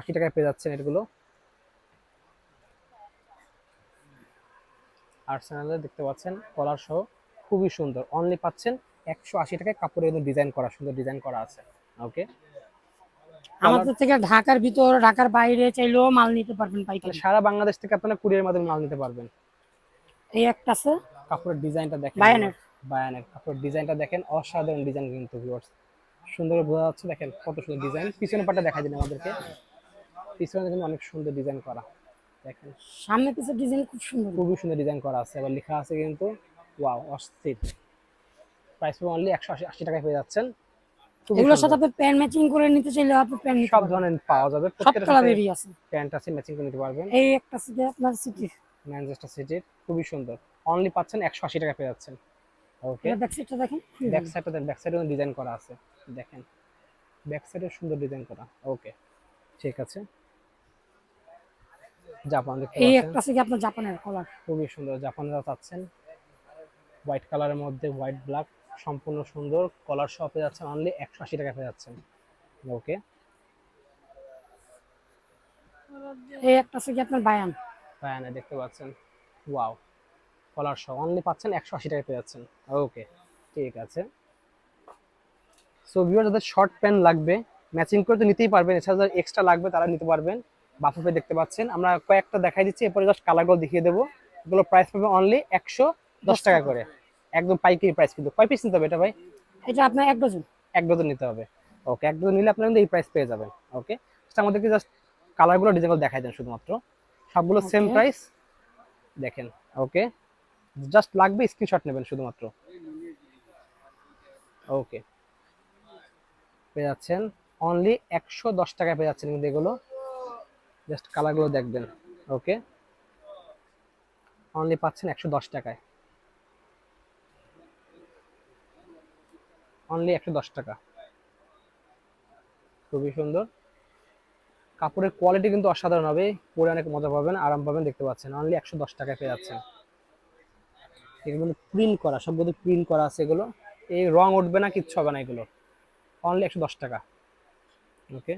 আশি টাকায় পেয়ে যাচ্ছেন এগুলো। আর্সেনালে দেখতে পাচ্ছেন কলার সহ খুবই সুন্দর। অনলি পাচ্ছেন একশো আশি টাকায় কাপড়ে কিন্তু ডিজাইন করা সুন্দর ডিজাইন করা আছে। ওকে আমাদের থেকে ঢাকার ভিতর ঢাকার বাইরে চাইলেও মাল নিতে পারবেন পাইকারি। সারা বাংলাদেশ থেকে আপনারা কুরিয়ার মাধ্যমে মাল নিতে পারবেন। এই একটা আছে। কাপড়ের ডিজাইনটা দেখেন। বায়ানের। বায়ানের। কাপড়ের ডিজাইনটা দেখেন অসাধারণ ডিজাইন কিন্তু ভিউয়ার্স সুন্দর বোঝা যাচ্ছে দেখেন কত সুন্দর ডিজাইন। পিছনের পাটটা দেখা দিন আমাদেরকে। পিছনে কিন্তু অনেক সুন্দর ডিজাইন করা। দেখেন। সামনে পিছের ডিজাইন খুব সুন্দর। খুবই সুন্দর ডিজাইন করা আছে। আবার লেখা আছে কিন্তু ওয়াও অস্থির। প্রাইস অনলি একশো আশি আশি টাকায় পেয়ে যাচ্ছেন। এগুলোর সাথে আপনি প্যান্ট ম্যাচিং করে নিতে চাইলে আপনি প্যান্ট সব ধরনের পাওয়া যাবে। সব কালারেরই আছে। প্যান্ট আছে ম্যাচিং করে নিতে পারবেন। এই একটা যে আপনার সিটি ম্যানচেস্টার সিটির খুবই সুন্দর। অনলি পাচ্ছেন একশো আশি টাকা পেয়ে যাচ্ছেন। ওকে এটা ব্যাক সাইডটা দেখেন। ব্যাক। সাইডটা দেন ব্যাক সাইডে ডিজাইন করা আছে। দেখেন। ব্যাক সাইডে সুন্দর ডিজাইন করা। ওকে ঠিক আছে। জাপান দেখতে এই পাচ্ছেন। একটা আছে কি আপনার জাপানের কলার খুবই সুন্দর জাপানেরা চাচ্ছেন। হোয়াইট কালারের মধ্যে হোয়াইট ব্ল্যাক সম্পূর্ণ সুন্দর। কলার পেয়ে যাচ্ছেন অনলি একশো আশি টাকা পেয়ে যাচ্ছেন। ওকে এই একটা আছে কি আপনার বায়ান বায়ানে দেখতে পাচ্ছেন। ওয়াও কলার সহ অনলি পাচ্ছেন একশো আশি টাকা পেয়ে যাচ্ছেন। ওকে ঠিক আছে। সো ভিউয়ার যাদের শর্ট প্যান্ট লাগবে ম্যাচিং করে তো নিতেই পারবেন। এছাড়া যাদের এক্সট্রা লাগবে তারা নিতে পারবেন। বাফুফে দেখতে পাচ্ছেন। আমরা কয়েকটা দেখাই দিচ্ছি এরপরে জাস্ট কালারগুলো দেখিয়ে দেবো। এগুলো প্রাইস পাবে অনলি একশো দশ টাকা করে। একদম পাইকারি প্রাইস কিন্তু। কয় পিস নিতে হবে এটা ভাই? এটা আপনার এক ডজন এক ডজন নিতে হবে। ওকে এক ডজন নিলে আপনারা কিন্তু এই প্রাইস পেয়ে যাবেন। ওকে আমাদেরকে জাস্ট কালারগুলো ডিজাইনগুলো দেখাই দেন শুধুমাত্র। সবগুলো সেম প্রাইস দেখেন ওকে জাস্ট লাগবে স্ক্রিনশট নেবেন শুধুমাত্র। ওকে পেয়ে যাচ্ছেন। অনলি একশো দশ টাকায় পেয়ে যাচ্ছেন কিন্তু এগুলো। জাস্ট কালারগুলো দেখবেন ওকে অনলি পাচ্ছেন একশো দশ টাকায়। অনলি একশো দশ টাকা। খুবই সুন্দর। কাপড়ের কোয়ালিটি কিন্তু অসাধারণ হবে, পরে অনেক মজা পাবেন, আরাম পাবেন, দেখতে পাচ্ছেন। অনলি একশো দশ টাকায় পেয়ে যাচ্ছেন। এগুলো প্রিন্ট করা, সবগুলো প্রিন্ট করা আছে এগুলো। এই রং উঠবে না, কিচ্ছু হবে না এগুলো। অনলি একশো দশ টাকা ওকে